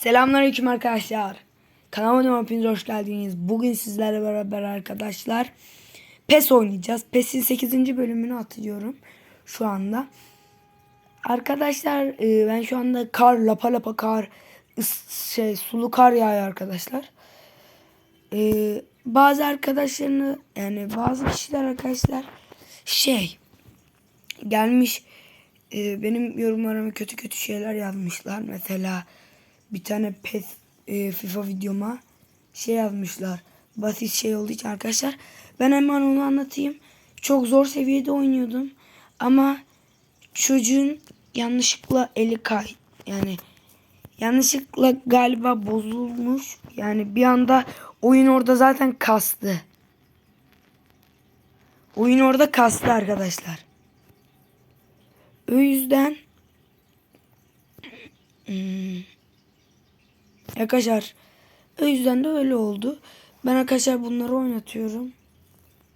Selamünaleyküm arkadaşlar. Kanalıma hepiniz hoş geldiniz. Bugün sizlerle beraber arkadaşlar PES oynayacağız. PES'in 8. bölümünü atıyorum şu anda. Arkadaşlar e, ben şu anda kar lapa lapa kar şey sulu kar yağıyor arkadaşlar. E, bazı arkadaşlarını yani bazı kişiler arkadaşlar şey gelmiş e, benim yorumlarıma kötü kötü şeyler yazmışlar. Mesela bir tane PES e, FIFA videoma şey yazmışlar. Basit şey olduğu için arkadaşlar. Ben hemen onu anlatayım. Çok zor seviyede oynuyordum. Ama çocuğun yanlışlıkla eli kay. Yani yanlışlıkla galiba bozulmuş. Yani bir anda oyun orada zaten kastı. Oyun orada kastı arkadaşlar. O yüzden hmm, arkadaşlar o yüzden de öyle oldu. Ben arkadaşlar bunları oynatıyorum.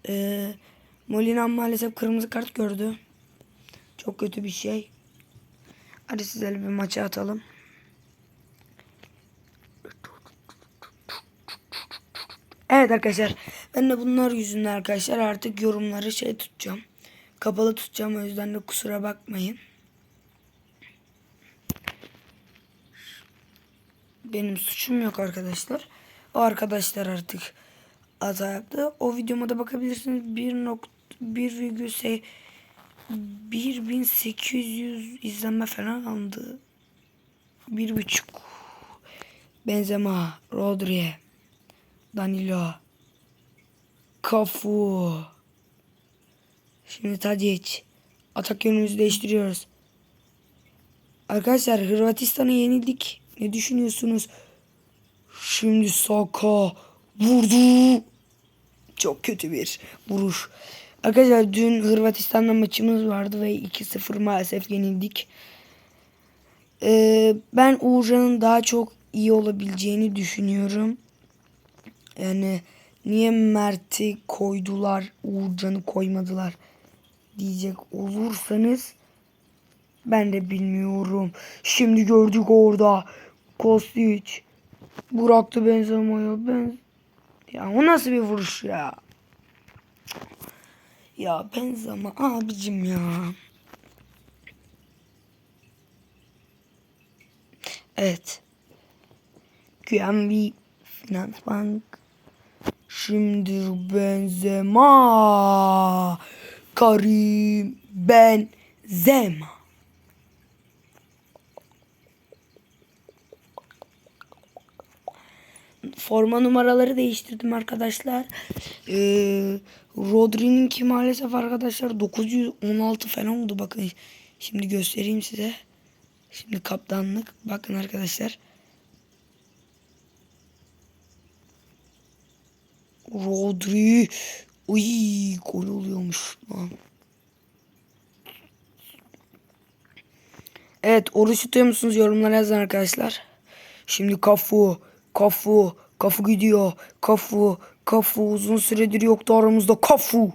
Ee, Molina maalesef kırmızı kart gördü. Çok kötü bir şey. Hadi sizlerle bir maça atalım. Evet arkadaşlar. Ben de bunlar yüzünden arkadaşlar artık yorumları şey tutacağım. Kapalı tutacağım. O yüzden de kusura bakmayın. Benim suçum yok arkadaşlar. O arkadaşlar artık hata yaptı. O videoma da bakabilirsiniz. 1.1 1800 izlenme falan aldı. Bir buçuk. Benzema, Rodri, Danilo, Cafu. Şimdi Tadic. Atak yönümüzü değiştiriyoruz. Arkadaşlar Hırvatistan'a yenildik. Ne düşünüyorsunuz? Şimdi Saka vurdu. Çok kötü bir vuruş. Arkadaşlar dün Hırvatistan'la maçımız vardı ve 2-0 maalesef yenildik. Ee, ben Uğurcan'ın daha çok iyi olabileceğini düşünüyorum. Yani niye Mert'i koydular, Uğurcan'ı koymadılar diyecek olursanız ben de bilmiyorum. Şimdi gördük orada Kostić bıraktı Benzema'ya. Ben ya o nasıl bir vuruş ya? Ya Benzema abicim ya. Evet. QNB Finansbank Şimdi Benzema Karim Benzema Forma numaraları değiştirdim arkadaşlar. Ee, Rodri'ninki maalesef arkadaşlar 916 falan oldu. Bakın şimdi göstereyim size. Şimdi kaptanlık. Bakın arkadaşlar. Rodri. Uy gol oluyormuş. Evet oruç tutuyor musunuz yorumlara yazın arkadaşlar. Şimdi kafu, kafu, kafu gidiyor. Kafu, kafu uzun süredir yoktu aramızda kafu.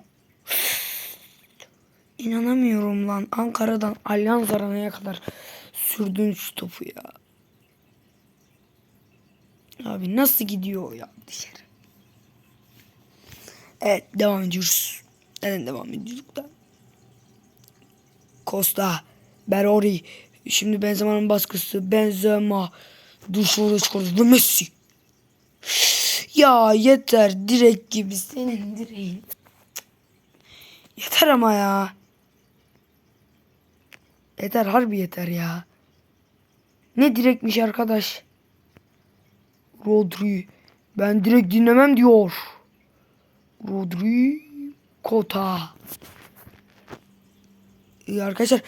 İnanamıyorum lan. Ankara'dan Allianz Arena'ya kadar sürdün şu topu ya. Abi nasıl gidiyor ya dışarı? Evet devam ediyoruz. Neden devam ediyoruz da? Costa, Berori, şimdi Benzema'nın baskısı, Benzema, dışarı çıkardı, Messi. Ya yeter direk gibi senin direğin. Yeter ama ya. Yeter harbi yeter ya. Ne direkmiş arkadaş. Rodri. Ben direkt dinlemem diyor. Rodri Kota. İyi arkadaşlar.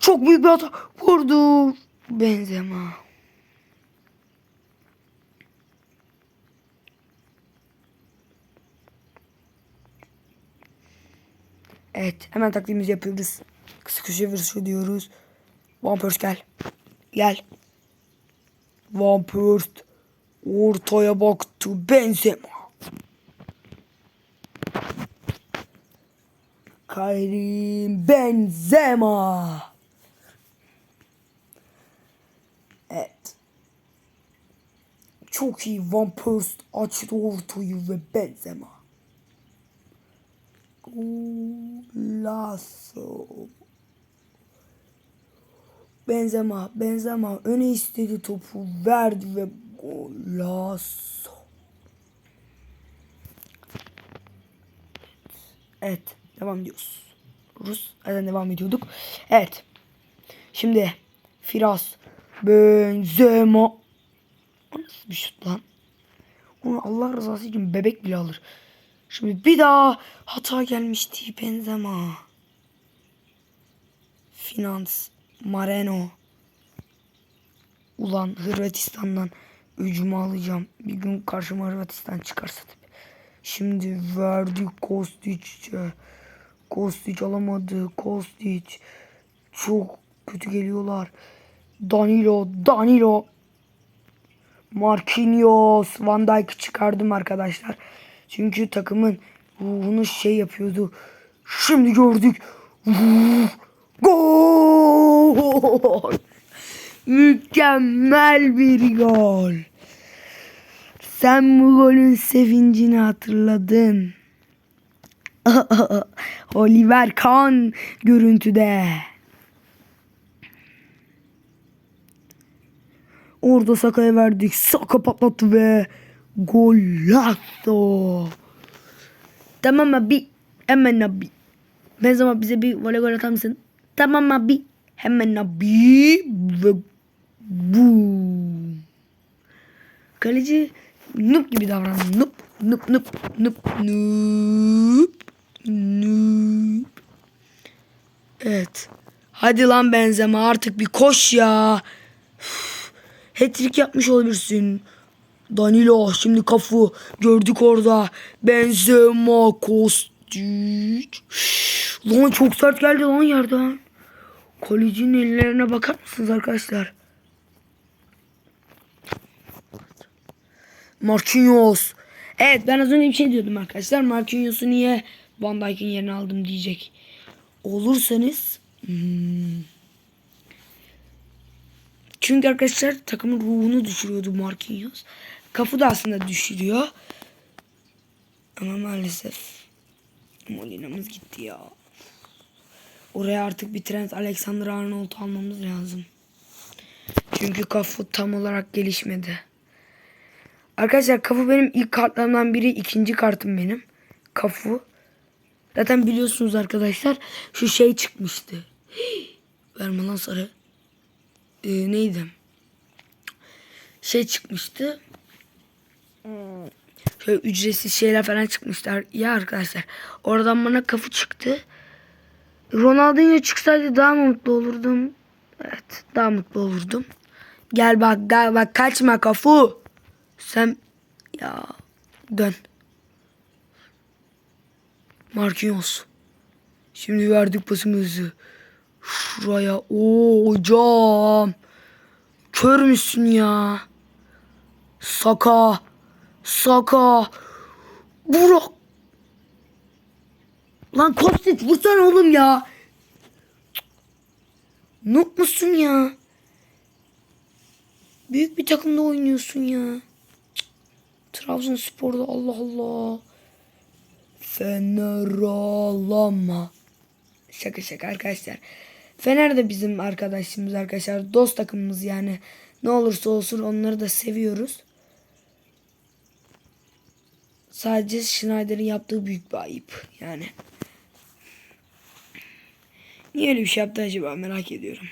Çok büyük bir hata. Vurdu. Benzema. Evet. Hemen taktiğimizi yapıyoruz. Kısa köşe vuruşu diyoruz. Van Persie gel. Gel. Van Persie ortaya baktı. Benzema. Karim Benzema. Evet. Çok iyi Van Persie açtı ortayı ve Benzema. Golazo. Benzema, Benzema öne istedi topu verdi ve golazo. Evet, devam ediyoruz. Rus, zaten devam ediyorduk. Evet. Şimdi Firas, Benzema. O Nasıl bir şut lan? Onu Allah rızası için bebek bile alır. Şimdi bir daha hata gelmişti Benzema. Finans, Mareno. Ulan Hırvatistan'dan öcümü alacağım. Bir gün karşıma Hırvatistan çıkarsa tabii. Şimdi verdi Kostic'e. Kostic alamadı. Kostic. Çok kötü geliyorlar. Danilo, Danilo. Marquinhos, Van Dijk çıkardım arkadaşlar. Çünkü takımın ruhunu şey yapıyordu. Şimdi gördük. Gol! Mükemmel bir gol. Sen bu golün sevincini hatırladın. Oliver Kahn görüntüde. Orada Saka'ya verdik. Saka patlattı ve golazo. Tamam abi. Hemen abi. Ben zaman bize bir voley gol atar mısın? Tamam abi. Hemen abi. Ve boom. Kaleci noob gibi davrandı. Noob, noob, noob, noob, noob, noob. Evet. Hadi lan Benzema artık bir koş ya. Hat-trick yapmış olabilirsin. Danilo şimdi kafu gördük orada. Benzema Kostic. Lan çok sert geldi lan yerden. Kalecinin ellerine bakar mısınız arkadaşlar? Marquinhos. Evet ben az önce bir şey diyordum arkadaşlar. Marquinhos'u niye Van Dijk'in yerine aldım diyecek. Olursanız hmm. Çünkü arkadaşlar takımın ruhunu düşürüyordu Marquinhos. Kafu da aslında düşürüyor. Ama maalesef Molina'mız gitti ya. Oraya artık bir Trent Alexander Arnold almamız lazım. Çünkü Kafu tam olarak gelişmedi. Arkadaşlar Kafu benim ilk kartlarımdan biri. ikinci kartım benim. Kafu. Zaten biliyorsunuz arkadaşlar şu şey çıkmıştı. Verme lan sarı. Ee, neydi? Şey çıkmıştı. Şöyle ücretsiz şeyler falan çıkmışlar. Ya arkadaşlar oradan bana kafu çıktı. Ronaldinho çıksaydı daha mutlu olurdum? Evet daha mutlu olurdum. Gel bak gel bak kaçma kafu. Sen ya dön. Marquinhos. Şimdi verdik pasımızı. Şuraya. Oo hocam. Kör müsün ya? Saka. Saka. Burak. Lan Kostic vursana oğlum ya. Noob musun ya? Büyük bir takımda oynuyorsun ya. Trabzonspor'da Allah Allah. Fener ağlama. Şaka şaka arkadaşlar. Fener de bizim arkadaşımız arkadaşlar. Dost takımımız yani. Ne olursa olsun onları da seviyoruz. Sadece Schneider'in yaptığı büyük bir ayıp. Yani. Niye öyle bir şey yaptı acaba merak ediyorum.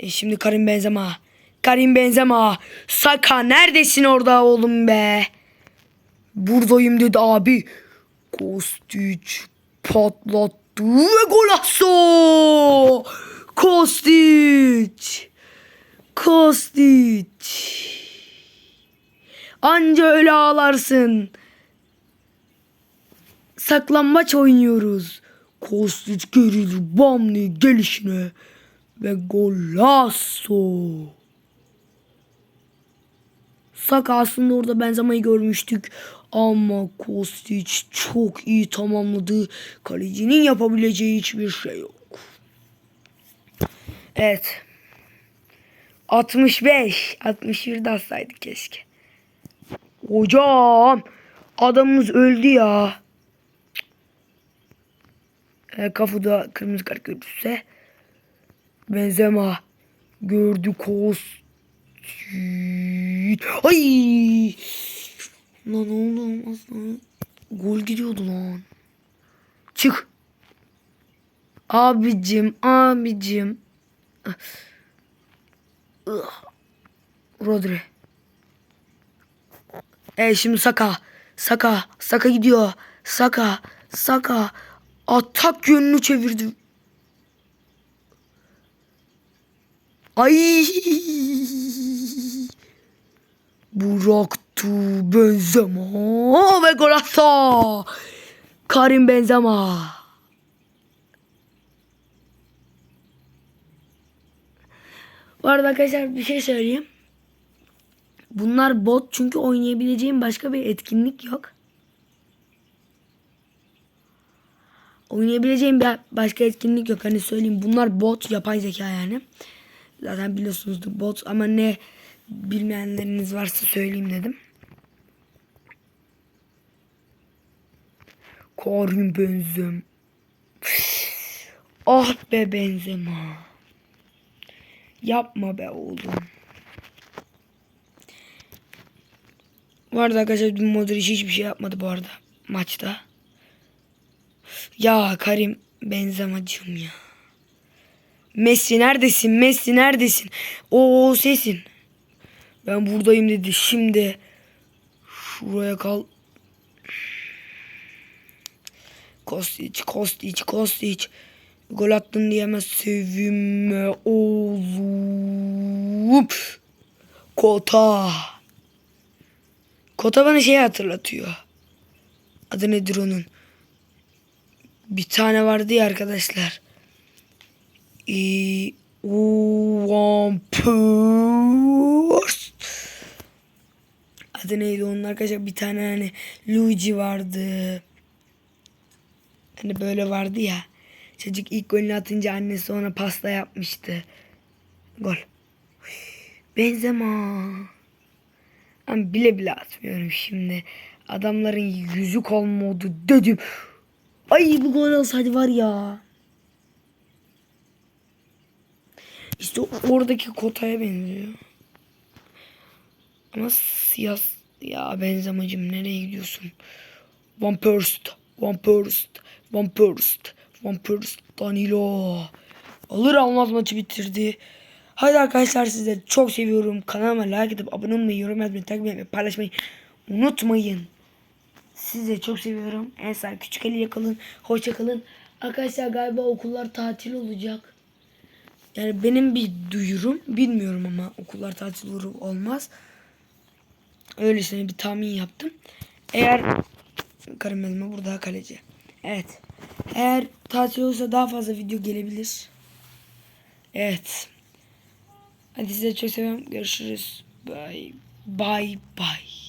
E şimdi Karim Benzema. Karim Benzema. Saka neredesin orada oğlum be? Buradayım dedi abi. Kostic patlattı ve golazo. Kostic. Kostic. Anca öyle ağlarsın. Saklambaç oynuyoruz. Kostic gerildi Bamli gelişine ve golazo. Saka aslında orada benzemeyi görmüştük. Ama Kostic çok iyi tamamladı. Kalecinin yapabileceği hiçbir şey yok. Evet. 65. 61 de atsaydık keşke. Hocam adamımız öldü ya. E, kafuda kırmızı kart görürse Benzema gördü kos. Ay! Lan oldu olmaz lan. Gol gidiyordu lan. Çık. Abicim, abicim. Ih. Rodri. E şimdi Saka. Saka. Saka gidiyor. Saka. Saka. Atak yönünü çevirdi. Ay. Bıraktı Benzema ve gol attı. Karim Benzema. Bu arada arkadaşlar bir şey söyleyeyim. Bunlar bot çünkü oynayabileceğim başka bir etkinlik yok. Oynayabileceğim bir başka etkinlik yok. Hani söyleyeyim bunlar bot yapay zeka yani. Zaten biliyorsunuzdur bot ama ne bilmeyenleriniz varsa söyleyeyim dedim. Karim Benzema. Ah be Benzema. Yapma be oğlum. Bu arada arkadaşlar dün Modric hiçbir şey yapmadı bu arada maçta. Ya Karim Benzema'cığım ya. Messi neredesin? Messi neredesin? O sesin. Ben buradayım dedi. Şimdi şuraya kal. Kostić, Kostić, Kostić. Gol attın diyemez sevinme oğlum. Kota. Kota bana şey hatırlatıyor. Adı nedir onun? Bir tane vardı ya arkadaşlar. Ee, Purse. Adı neydi onun arkadaşlar? Bir tane hani Luigi vardı. Hani böyle vardı ya. Çocuk ilk golünü atınca annesi ona pasta yapmıştı. Gol. Benzema. Ama bile bile atmıyorum şimdi. Adamların yüzü kalmadı dedim. Ay bu gol olsaydı var ya. İşte oradaki kotaya benziyor. Ama siyah ya benzemacım nereye gidiyorsun? Van Perst, Van Perst, Van Perst, Van Perst, Danilo. Alır almaz maçı bitirdi. Haydi arkadaşlar sizleri çok seviyorum. Kanalıma like edip abone olmayı, yorum yazmayı, takip etmeyi, paylaşmayı unutmayın. Sizi çok seviyorum. En sağ küçük eli yakalın. Hoşça kalın. Arkadaşlar galiba okullar tatil olacak. Yani benim bir duyurum. Bilmiyorum ama okullar tatil olur olmaz. Öylesine bir tahmin yaptım. Eğer Karim Elma burada kaleci. Evet. Eğer tatil olursa daha fazla video gelebilir. Evet. Hadi size çok seviyorum. Görüşürüz. Bye. Bye bye.